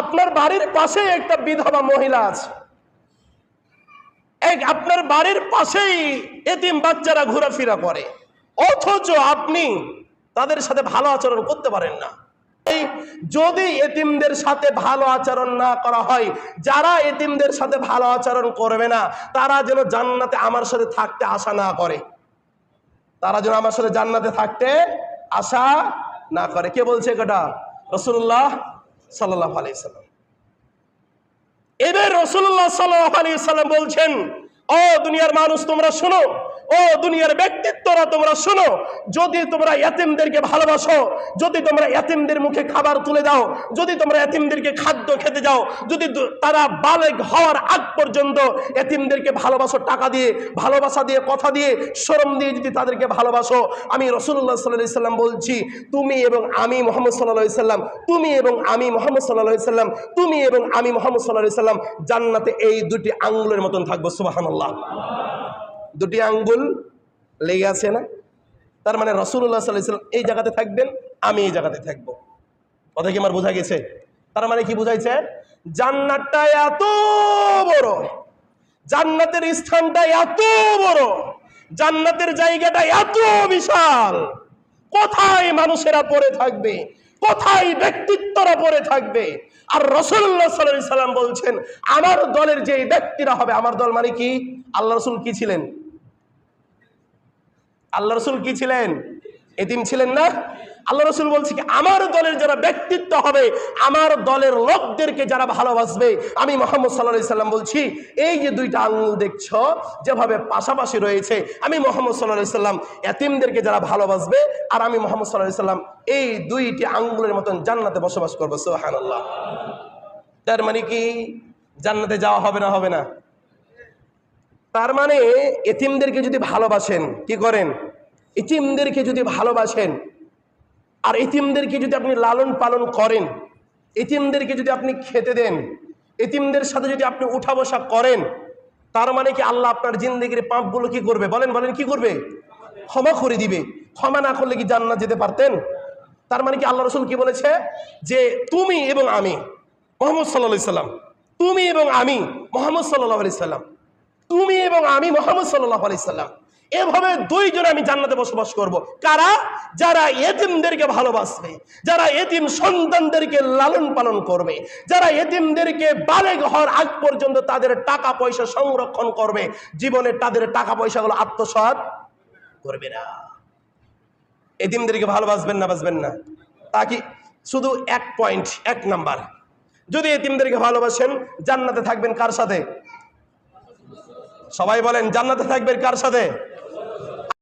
আপনার বাড়ির পাশে একটা বিধবা মহিলা আছে। এক আপনার বাড়ির পাশেই এতিম বাচ্চারা ঘোরাফেরা করে। অথচ আপনি তাদের সাথে ভালো আচরণ করতে পারেন না। যদি এতিমদের সাথে ভালো আচরণ না করা হয়, যারা এতিমদের সাথে ভালো আচরণ করবে না, তারা যেন জান্নাতে আমার সাথে থাকতে আশা না করে। তারা যেন আমার সাথে জান্নাতে থাকতে আশা না করে। কে বলছে এটা রসুল্লাহ সাল্লাহ আলাইসাল্লাম এবার রসুল্লাহ সাল্লাহ আলাইসাল্লাম বলছেন ও দুনিয়ার মানুষ তোমরা শোনো ও দুনিয়ার ব্যক্তিত্বরা, তোমরা শোনো, যদি তোমরা এতিমদেরকে ভালোবাসো, যদি তোমরা এতিমদের মুখে খাবার তুলে দাও, যদি তোমরা এতিমদেরকে খাদ্য খেতে যাও, যদি তারা বালেগ হওয়ার আগ পর্যন্ত এতিমদেরকে ভালোবাসো টাকা দিয়ে, ভালোবাসা দিয়ে, কথা দিয়ে, শরম দিয়ে যদি তাদেরকে ভালোবাসো, আমি রসুল্লাহ সাল্লাহ সাল্লাম বলছি, তুমি এবং আমি মোহাম্মদ সাল্লাহ সাল্লাম, তুমি এবং আমি মোহাম্মদ সাল্লাহ সাল্লাম, তুমি এবং আমি মোহাম্মদ সাল্লাহ সাল্লাম জান্নাতে এই দুটি আঙ্গুলের মতন থাকব সুবাহান্লাহ দুটি আঙ্গুল লেগে আছে না? তার মানে রসুল্লাহ সাল্লাম এই জায়গাতে থাকবেন, আমি এই জায়গাতে থাকব। কথা কি আমার বোঝা গেছে? তার মানে কি বুঝাইছে? জান্নাতটা এত বড়, জান্নাতের স্থানটা এত বড়, জান্নাতের জায়গাটা এত বিশাল, কোথায় মানুষেরা পড়ে থাকবে, কোথায় ব্যক্তিত্বরা পড়ে থাকবে? আর রসুল্লাহ সাল্লাহ সাল্লাম বলছেন, আমার দলের যে ব্যক্তিরা হবে, আমার দল মানে কি? আল্লাহ রসুল কি ছিলেন? আল্লাহ রসুল কি ছিলেন? এতিম ছিলেন না? আল্লাহ রসুল বলছে কি, আমার দলের যারা ব্যক্তিত্ব হবে, আমার দলের লোকদেরকে যারা ভালোবাসবে, আমি মোহাম্মদ সাল্লাহ সাল্লাম বলছি, এই যে দুইটা আঙুল দেখছ, যেভাবে পাশাপাশি রয়েছে, আমি মোহাম্মদ সাল্লাহ সাল্লাম এতিমদেরকে যারা ভালোবাসবে, আর আমি মোহাম্মদ সাল্লাহ সাল্লাম এই দুইটি আঙ্গুলের মতন জান্নাতে বসবাস করব সোহান আল্লাহ তার মানে কি, জান্নাতে যাওয়া হবে না হবে না? তার মানে এতিমদেরকে যদি ভালোবাসেন, কি করেন? এতিমদেরকে যদি ভালোবাসেন, আর এতিমদেরকে যদি আপনি লালন পালন করেন, এতিমদেরকে যদি আপনি খেতে দেন, এতিমদের সাথে যদি আপনি উঠা বসা করেন, তার মানে কি আল্লাহ আপনার জিন্দগির পাপগুলো কি করবে? বলেন বলেন, কি করবে? ক্ষমা করে দিবে। ক্ষমা না করলে কি জান্নাত যেতে পারতেন? তার মানে কি আল্লাহ রসুল কি বলেছে? যে তুমি এবং আমি, মোহাম্মদ সাল্লা সাল্লাম, তুমি এবং আমি, মোহাম্মদ সাল্লাহ আলি সাল্লাম, তুমি এবং আমি, মোহাম্মদ সাল্লাহ আলি সাল্লাম এভাবে দুইজনে আমি জান্নাতে বসবাস করব। কারা? যারা এতিমদেরকে ভালোবাসবে, যারা এতিম সন্তানদেরকে লালন পালন করবে, যারা এতিমদেরকে বালে ঘর আগ পর্যন্ত তাদের টাকা পয়সা সংরক্ষণ করবে, জীবনে তাদের টাকা পয়সাগুলো আত্মসাৎ করবে না। এতিমদেরকে ভালোবাসবেন না, বাসবেন না। তা কি? শুধু এক পয়েন্ট এক নাম্বার যদি এতিমদেরকে ভালোবাসেন, জান্নাতে থাকবেন কার সাথে? সবাই বলেন, জান্নাতে থাকবেন কার সাথে?